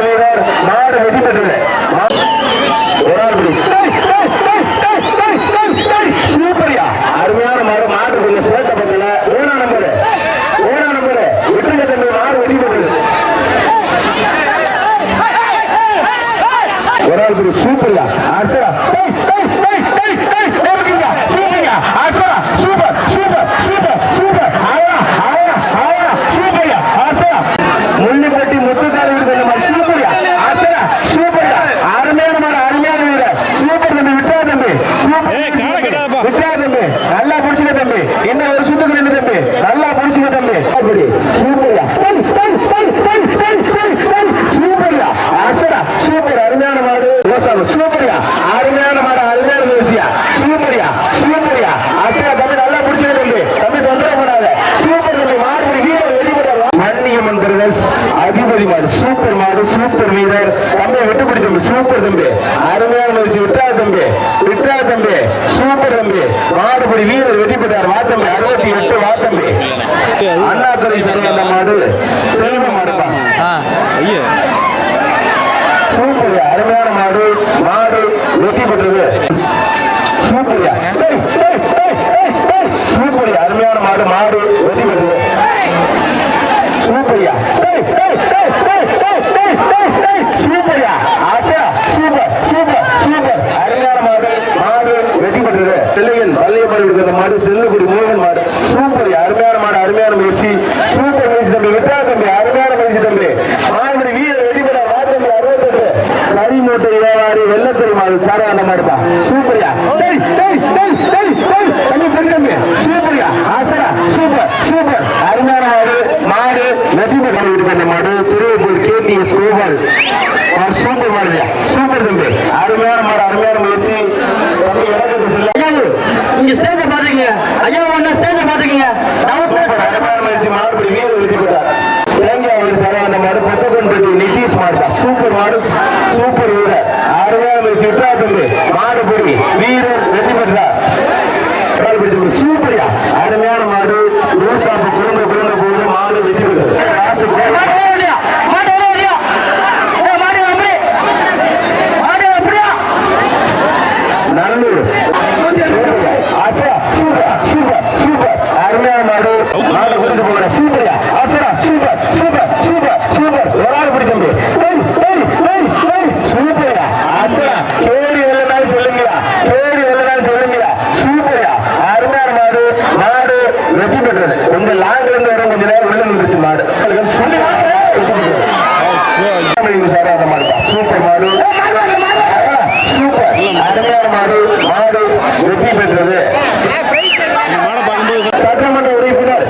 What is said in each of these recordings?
வீரர் மாடு வெடிப்பதில்லை காரைக்குடி வீரர் வெற்றி பெற்றார் வாத்தம்பி அறுபத்தி எட்டு வாத்தம்பி. அண்ணாதுரை சங்கந்த மாடு செல்வ மாடுதான் சூப்பர் அருமையான மாடு மாடு வெற்றி பெற்றது. சூப்பர் மாடு சூப்பர் வீரர். அருமையான சிட்டா தம்பி மாடு பொடி வீரர் வெற்றி பெற்றார் சூப்பரியா. அருமையான மாடு ரோசாப்பு குழந்தை குழந்தை போது மாடு வெற்றி பெற்றது காசு நல்லூர். விடுறது கொஞ்சம் லாங்ல இருந்து வரும் கொஞ்ச நேரம் மாடு. சொல்லி சார் மாடு சூப்பர் மாடு. சூப்பர். அருமையான மாடு. மாடு வெற்றி பெற்றது. சட்டமன்ற உறுப்பினர்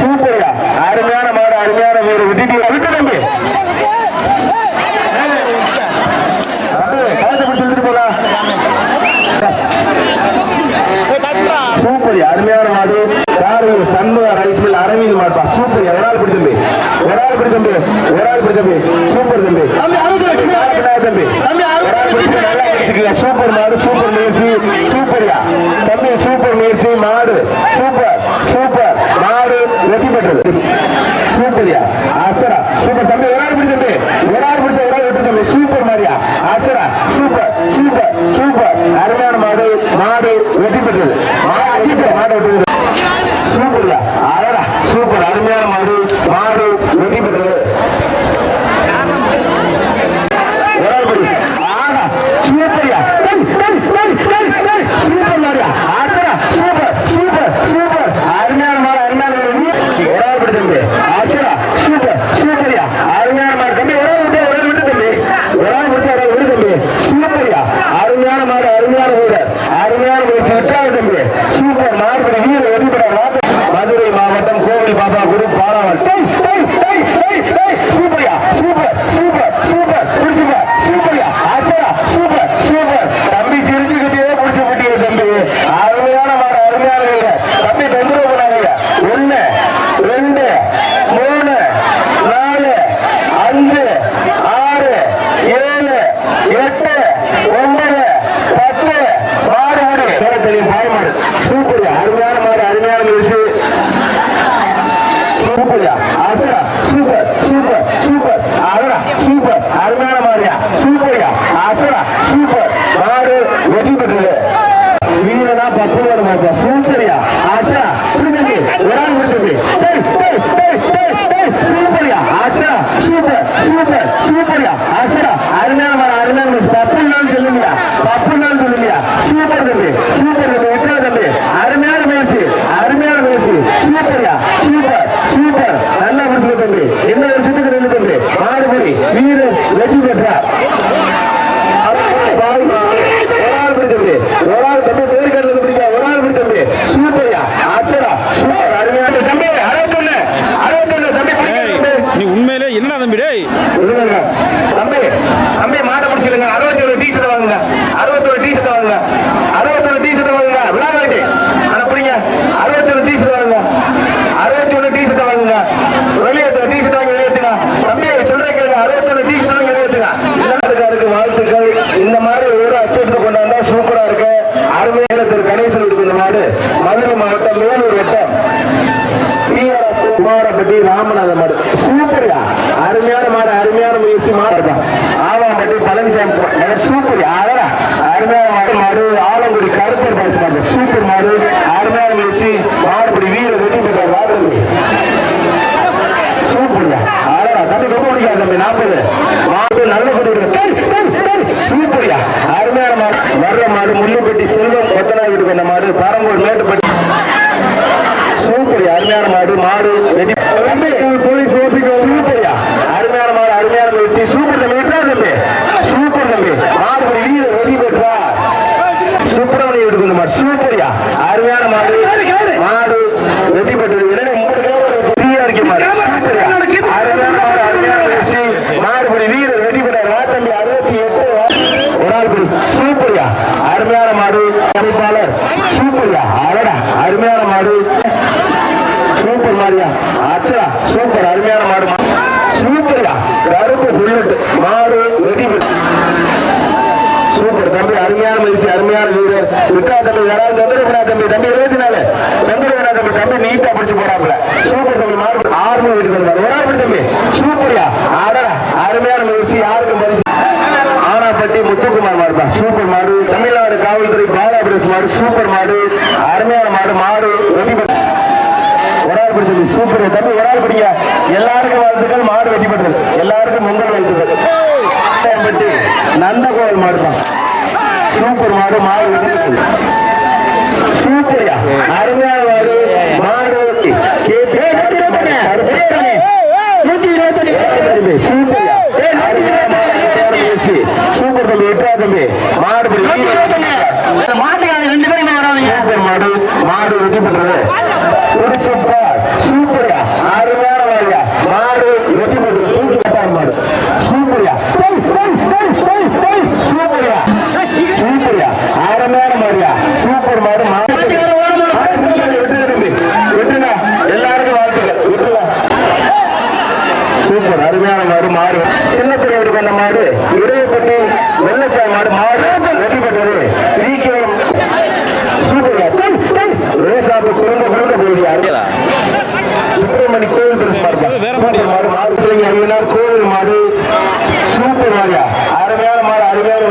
சூப்பர்யா அருமையான மாடு அருமையான வீடு விட்டுட்டு விட்டு தம்பி. சூப்பர் அருமையான மாடு. யாரும் சண்முக ரைஸ் மில் அரவிந்த் மாடுப்பா. சூப்பர் ஒரு ஆள் பிடி தம்பி. ஒரு ஆள் பிடி தம்பி. ஒரு ஆள் சூப்பர் தம்பி. சூப்பர் தம்பி. தம்பி சூப்பர் மாடு சூப்பர் முயற்சி. சூப்பர்யா? தம்பி சூப்பர் முயற்சி. மாடு சூப்பர் சூப்பர். வெற்றி சூப்பரியா. ஆச்சரா. சூப்பர். தம்பி ஒரு ஆள் பிடி ஒரு ஆள் பிடிச்ச ஒரு ஆள் விட்டு சூப்பர் மாதிரியா ஆச்சரா. சூப்பர். சூப்பர். சூப்பர். அருமையான மாடு மாடு வெற்றி பெற்றது. மாடு அடிக்க மாடு விட்டு சூப்பர்யா அழகா சூப்பர் அருமையான மாடு மாடு வெற்றி பெற்றது ஒராள்படி ஆஹா சூப்பர்யா டேய் டேய் டேய் டேய் டேய் சூப்பர் மாரியா ஆசரா சூப்பர் சூப்பர் சூப்பர் அருமையான மாடு அருமையான மாடு ஒராள்படி தம்பி ஆசரா சூப்பர் சூப்பர்யா அருமையான மாடு தம்பி ஒராள் விட்டு ஒராள் விட்டு தம்பி ஒராள் விட்டு ஒராள் விடு தம்பி சூப்பர்யா அருமையான மாடு அருமையான வீரர் அருமையான முயற்சி விட்டாங்க தம்பி சூப்பர் மாடுபடி வீரர் எதிர்பட மதுரை மாவட்டம் கோவில் பாபா குரு பாலாவல் டேய் டேய் டேய் டேய் டேய் சூப்பர்யா சூப்பர் சூப்பர் சூப்பர் புடிச்சுங்க சூப்பர்யா ஆச்சரா சூப்பர் சூப்பர் தம்பி சிரிச்சுக்கிட்டே புடிச்சு விட்டீங்க தம்பி அருமையான மாடு அருமையான வீரர் தம்பி தொந்தரவு பண்ணாதீங்க ஒண்ணு ரெண்டு மூணு நாலு அஞ்சு ஆறு ஏழு எட்டு ஒன்பது பத்து மாடு முடி தெரியும் பாய் மாடு சூப்பர் அருமையான மாடு அருமையான முயற்சி சூப்பர்யா ஆச்சரா சூப்பர் சூப்பர் சூப்பர் அழகா சூப்பர் அருமையான மாடியா சூப்பர்யா ஆச்சரா சூப்பர் மாடு வெற்றி பெற்றது வீரனா பப்புவோட மாட்டா சூப்பர்யா? ஆச்சரா புரிஞ்சு ஒரு ஆள் விடுத்தது டேய் டேய் சூப்பர் சூப்பர் சூப்பரியா? ஆச்சா அருமையான மாடு அருமையான மாடு பப்புன்னு சொல்லுங்க பப்புன்னு சொல்லுங்க சூப்பர் தம்பி சூப்பர் தம்பி விட்டுறா தம்பி. அருமையான முயற்சி அருமையான முயற்சி. சூப்பர்யா? Super super. நல்லா முடிச்சுக்க தம்பி. என்ன வருஷத்துக்கு ரெண்டு தம்பி மாடுபடி வீரர் வெற்றி பெற்றார் ஒரு ஆள் பிடி தம்பி ஒரு ஆள் தம்பி பேர் கட்டுறது பிடிக்க ஒரு ஆள் பிடி தம்பி சூப்பர்யா ஆச்சரா சூப்பர் அருமையான தம்பி அறுபத்தொன்னு அறுபத்தொன்னு தம்பி ஏய் பிடிக்க தம்பி நீ உண்மையிலே என்னடா தம்பி டேய் இல்லைங்க. தம்பி தம்பி மாட்டை பிடிச்சிருங்க அறுபத்தி ஒரு டி ஷர்ட் வாங்குங்க ஒரு டி ஷர்ட் வாங்குங்க. அறுபத்தி ஒரு டி ஷர்ட் வாங்குங்க. விழாவாட்டி அதை பிடிங்க அறுபத்தி ஒரு டி ஷர்ட் வாங்குங்க அறுபத்தி ஒரு டி ஷர்ட் வாங்குங்க வெளியே டி ஷர்ட் வாங்கி வெளியேற்றுங்க தம்பி சொல்றேன் கேளுங்க அறுபத்தி ஒரு டி ஷர்ட் வாங்கி வெளியேற்றுங்க இல்லத்துக்காருக்கு வாழ்த்துக்கள் இந்த மாதிரி ஒரு அச்சடித்து கொண்டாந்தா சூப்பரா இருக்கு அருமையான திரு கணேசன் இருக்கு இந்த மாடு மதுரை மாவட்டம் மேலூர் வட்டம் பிஆர்எஸ் குமாரப்பட்டி ராமநாத மாடு. சூப்பர்யா. அருமையான மாடு அருமையான முயற்சி மாடு. ஆவாம்பட்டி பழனிசாமி நகர் அழகா அருமையான மாடு மாடு. ஆலங்குடி கருப்பர் பாஸ் மாடு. சூப்பர் மாடு. அருமையான முயற்சி. மாடுபடி வீர வெட்டி பெற்ற மாடு சூப்பர்யா. அழகா தம்பி ரொம்ப பிடிக்காது தம்பி. நாற்பது. மாடு நல்ல குடி சூப்பர்யா. அருமையான மாடு. வர்ற மாடு முள்ளுப்பட்டி செல்வம் கொத்தனார் வீட்டுக்கு வந்த மாடு. பரம்பூர் மேட்டுப்பட்டி சூப்பர்யா அருமையான மாடு மாடு வெடி தம்பி போலீஸ் ஓபிக்கோ சூப்பர்யா அருமையான மாடு அருமையான முயற்சி சூப்பர் தம்பி விட்டா தம்பி? சூப்பர் தம்பி. மாடு ஒரு வீர வெடி பெற்றா. சுப்பிரமணிய வீட்டுக்கு மாடு. சூப்பர்யா. அருமையான மாடு. மாடு வெற்றி பெற்றது. ஃப்ரீயா இருக்க மாடு அருமையான மாடு அருமையான முயற்சி வீரர் வெற்றி பெற்றார் ராத்தம்பி அறுபத்தி எட்டு. ஒரு ஆள் சூப்பர்யா. அருமையான மாடு. அமைப்பாளர். சூப்பர்யா. அருமையான மாடு. சூப்பர் மாடியா அச்சா சூப்பர் அருமையான மாடு. சூப்பரா கருப்பு புல்லட் மாடு சூப்பர் தம்பி அருமையான மகிழ்ச்சி அருமையான வீரர். விட்டா தம்பி யாராவது தொந்தரவு தம்பி. தம்பி இருபத்தி நாலு. தொந்தரவு தம்பி. தம்பி நீட்டா பிடிச்சு போறாப்ல சூப்பர் தம்பி மாடு ஆறு வீட்டுக்கு வந்தார். ஒரு ஆறு தம்பி. சூப்பர்யா ஆடா அருமையான மகிழ்ச்சி. யாருக்கும் பரிசு ஆனாப்பட்டி முத்துக்குமார் மாடு தான். சூப்பர் மாடு. தமிழ்நாடு காவல்துறை பாலாபிரஸ் மாடு சூப்பர் மாடு. அருமையான மாடு மாடு வெற்றி பெற்ற ஒரு ஆள் பிடிச்சது சூப்பர் தம்பி ஒரு ஆள் பிடிங்க எல்லாருக்கும் வாழ்த்துக்கள் மாடு வெற்றி எல்லாருக்கும் பொங்கல் வாழ்த்துக்கள். பட்டி நந்தகோவில் மாடு தான். சூப்பர் மாடு மாடு வெற்றி சூப்பர்யா. அருமையான மாடு மாடு. கேபி நூத்தி இருபத்தி சூப்பரியா அருமையான மாடு, முயற்சி. சூப்பர் தம்பி எட்டா தம்பி மாடு. மாட்டுக்காரங்க ரெண்டு பேரும் வராதீங்க சூப்பர் மாடு மாடு பிடிச்சுப்பா சூப்பர்யா. அருமையான மாடுயா. மாடு வெற்றி பெற்றது தூக்கி கட்டார் மாடு. சூப்பர்யா. சூப்பர்யா. சூப்பர்யா. அருமையான மாடுயா. சூப்பர் மாடு மாடு விட்டுரு தம்பி விட்டுனா எல்லாருக்கும் வாழ்த்துக்கள் விட்டுல சூப்பர் அருமையான மாடு மாடு பெற்றது விகேஎம் சூப்பர்யா டேய், டேய். ரோசாப்பு குறுங்க குறுங்க போகுதியா சுப்பிரமணி கோவில் மாடு மாடு மாடு கோவில் மாடு சூப்பர் மாடியா அருமையான மாடு அருமையான